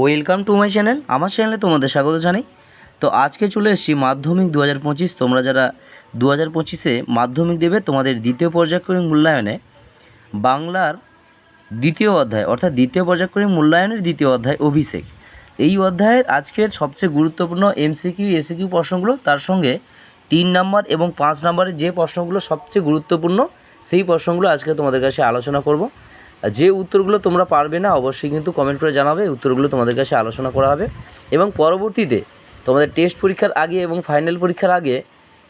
Welcome to my channel আমার চ্যানেলে তোমাদের স্বাগত জানাই। তো আজকে চলে এসেছি মাধ্যমিক দু হাজার পঁচিশ, তোমরা যারা দু হাজার পঁচিশে মাধ্যমিক দেবে, তোমাদের দ্বিতীয় পর্যায়ক্রমিক মূল্যায়নে বাংলার দ্বিতীয় অধ্যায়, অর্থাৎ দ্বিতীয় পর্যায়ক্রমিক মূল্যায়নের দ্বিতীয় অধ্যায়, অভিষেক। এই অধ্যায়ের আজকের সবচেয়ে গুরুত্বপূর্ণ এমসিকিউ এসিকিউ প্রশ্নগুলো, তার সঙ্গে তিন নাম্বার এবং পাঁচ নাম্বারের যে প্রশ্নগুলো সবচেয়ে গুরুত্বপূর্ণ, সেই প্রশ্নগুলো আজকে তোমাদের কাছে আলোচনা করব। যে উত্তরগুলো তোমরা পারবে না, অবশ্যই কিন্তু কমেন্ট করে জানাবে উত্তরগুলো তোমাদের কাছে আলোচনা করা হবে। এবং পরবর্তীতে তোমাদের টেস্ট পরীক্ষার আগে এবং ফাইনাল পরীক্ষার আগে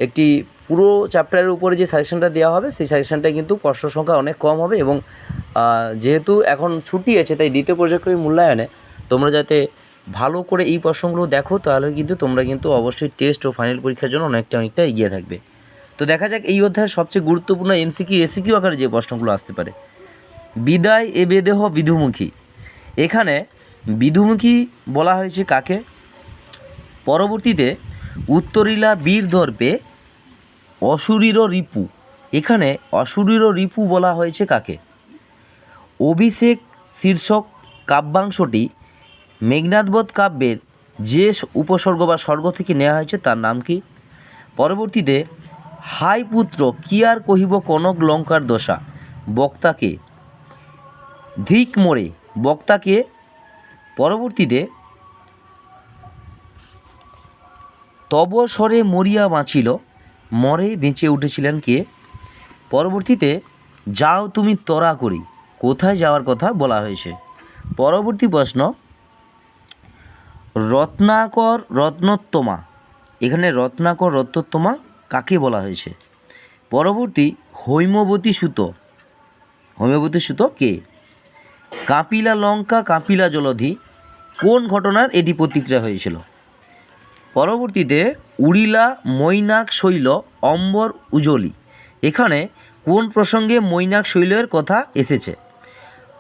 একটি পুরো চ্যাপ্টারের উপরে যে সাজেশনটা দেওয়া হবে, সেই সাজেশনটা কিন্তু প্রশ্ন সংখ্যা অনেক কম হবে এবং যেহেতু এখন ছুটি আছে, তাই দ্বিতীয় পর্যায়ক্রমিক মূল্যায়নে তোমরা যাতে ভালো করে এই প্রশ্নগুলো দেখো, তাহলে কিন্তু তোমরা কিন্তু অবশ্যই টেস্ট ও ফাইনাল পরীক্ষার জন্য অনেকটা অনেকটা এগিয়ে থাকবে। তো দেখা যাক, এই অধ্যায়ের সবচেয়ে গুরুত্বপূর্ণ এমসিকিউ এসিকিউ আকারে যে প্রশ্নগুলো আসতে পারে। বিদায় এ বেদেহ বিধুমুখী। এখানে বিধুমুখী বলা হয়েছে কাকে? পরবর্তীতে উত্তরিলা বীর দর্পে অসুরীর রিপু। এখানে অসুরীর রিপু বলা হয়েছে কাকে? অভিষেক শীর্ষক কাব্যাংশটি মেঘনাদবধ কাব্যের যে উপসর্গ বা স্বর্গ থেকে নেওয়া হয়েছে, তার নাম কি? পরবর্তীতে হাই পুত্র, কি আর কহিব কনক লঙ্কার দশা? বক্তাকে ধিক মোড়ে বক্তাকে পরবর্তীতে তব স্বরে মরিয়া বাঁচিল, মরে বেঁচে উঠেছিলেন কে? পরবর্তীতে, যাও তুমি তরা করি, কোথায় যাওয়ার কথা বলা হয়েছে? পরবর্তী প্রশ্ন, রত্নাকর রত্নোত্তমা, এখানে রত্নাকর রত্নোত্তমা কাকে বলা হয়েছে? পরবর্তী, হৈমবতী সুত, হৈমবতী সুতো কে? কাপিলা লঙ্কা, কাপিলা জলধি, কোন ঘটনার এটি প্রতিক্রিয়া হয়েছিল? পরবর্তীতে উড়িলা, মৈনাক শৈল, অম্বর, উজলি, এখানে কোন প্রসঙ্গে মৈনাক শৈলের কথা এসেছে?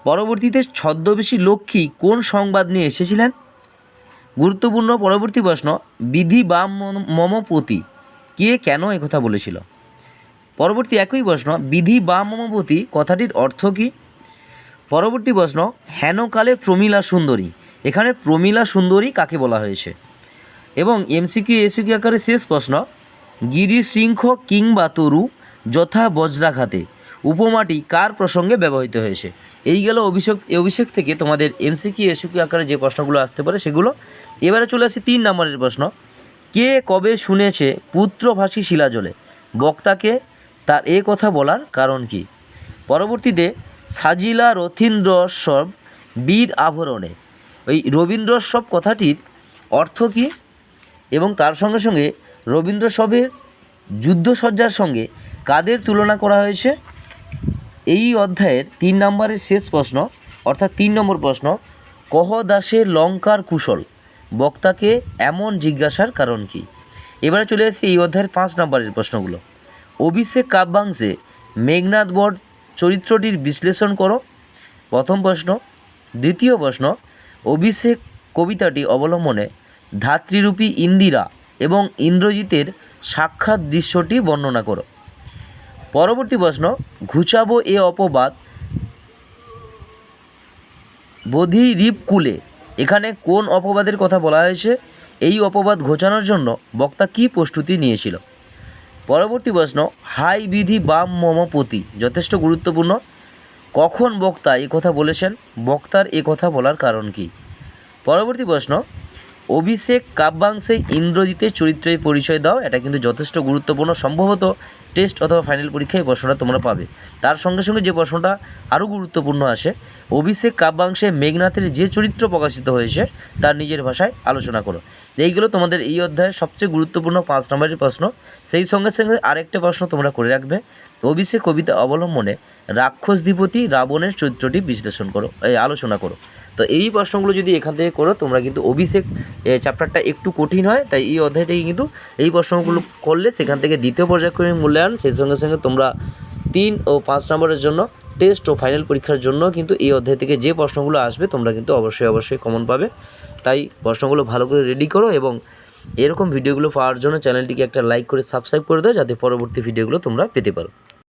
পরবর্তীতে ছদ্মবেশী লক্ষ্মী কোন সংবাদ নিয়ে এসেছিলেন? গুরুত্বপূর্ণ পরবর্তী প্রশ্ন, বিধি বা মম- মমপতি, কে কেন একথা বলেছিল? পরবর্তী একই প্রশ্ন, বিধি বা মমপতি কথাটির অর্থ কী? পরবর্তী প্রশ্ন, হেনকালে প্রমীলা সুন্দরী। এখানে প্রমীলা সুন্দরী কাকে বলা হয়েছে? এবং এমসিকিউ এসিকিউ আকারে শেষ প্রশ্ন গিরি শৃঙ্খ কিংবা তরু যথা বজ্রাঘাতে উপমাটি কার প্রসঙ্গে ব্যবহৃত হয়েছে? এই গেল অভিষেক অভিষেক থেকে তোমাদের এমসিকিউ এসিকিউ আকারে যে প্রশ্নগুলো আসতে পারে সেগুলো। এবারে চলে আসি তিন নম্বরের প্রশ্ন। কে কবে শুনেছে পুত্রভাষী শিলাজলে? বক্তাকে তার এ কথা বলার কারণ কি? পরবর্তীতে সাজিলা রথীন্দ্রস্বব বীর আভরণে। ওই রবীন্দ্রস্বব কথাটির অর্থ কী? এবং তার সঙ্গে সঙ্গে রবীন্দ্রসবের যুদ্ধসজ্জার সঙ্গে কাদের তুলনা করা হয়েছে? এই অধ্যায়ের তিন নম্বরের শেষ প্রশ্ন, অর্থাৎ তিন নম্বর প্রশ্ন, কহ দাসের লঙ্কার কুশল? বক্তাকে এমন জিজ্ঞাসার কারণ কি? এবারে চলে আসি এই অধ্যায়ের পাঁচ নম্বরের প্রশ্নগুলো। অভিষেক কাব্যাংশে মেঘনাথ বট চরিত্রটির বিশ্লেষণ করো। প্রথম প্রশ্ন। দ্বিতীয় প্রশ্ন। অভিষেক কবিতাটি অবলম্বনে ধাত্রীরূপী ইন্দিরা এবং ইন্দ্রজিতের সাক্ষাৎ দৃশ্যটি বর্ণনা করো। পরবর্তী প্রশ্ন। ঘুচাবো এ অপবাদ বোধি কুলে এখানে কোন অপবাদের কথা বলা হয়েছে? এই অপবাদ ঘোচানোর জন্য বক্তা কী প্রস্তুতি নিয়েছিল? পরবর্তী প্রশ্ন, হাই বিধি বাম মমপতি যথেষ্ট গুরুত্বপূর্ণ। কখন বক্তা কথা বলেছেন? বক্তার কথা বলার কারণ কি? পরবর্তী প্রশ্ন অভিষেক কাব্যাংশে ইন্দ্রজিতের চরিত্রের পরিচয় দাও, এটা কিন্তু যথেষ্ট গুরুত্বপূর্ণ। সম্ভবত টেস্ট অথবা ফাইনাল পরীক্ষায় প্রশ্নটা তোমরা পাবে। তার সঙ্গে সঙ্গে যে প্রশ্নটা আরও গুরুত্বপূর্ণ আসে, অভিষেক কাব্যাংশে মেঘনাথের যে চরিত্র প্রকাশিত হয়েছে, তার নিজের ভাষায় আলোচনা করো। এইগুলো তোমাদের এই অধ্যায়ের সবচেয়ে গুরুত্বপূর্ণ পাঁচ নম্বরের প্রশ্ন। সেই সঙ্গে সঙ্গে আরেকটা প্রশ্ন তোমরা করে রাখবে। অভিষেক কবিতা অবলম্বনে রাক্ষসধিপতি রাবণের চরিত্রটি বিশ্লেষণ করো, এই আলোচনা করো। তো এই প্রশ্নগুলো যদি এখান থেকে করো, তোমরা কিন্তু অভিষেক চ্যাপ্টারটা একটু কঠিন হয়, তাই এই অধ্যায় থেকে কিন্তু এই প্রশ্নগুলো করলে সেখান থেকে দ্বিতীয় পর্যায়ক্রমিক মূল্যায়ন, সেই সঙ্গে সঙ্গে তোমরা তিন ও পাঁচ নম্বরের জন্য টেস্ট ও ফাইনাল পরীক্ষার জন্য কিন্তু এই অধ্যায় থেকে যে প্রশ্নগুলো আসবে, তোমরা কিন্তু অবশ্যই অবশ্যই কমন পাবে। তাই প্রশ্নগুলো ভালো করে রেডি করো এবং এরকম ভিডিওগুলো পাওয়ার জন্য চ্যানেলটিকে একটা লাইক করে সাবস্ক্রাইব করে দাও, যাতে পরবর্তী ভিডিওগুলো তোমরা পেতে পারো।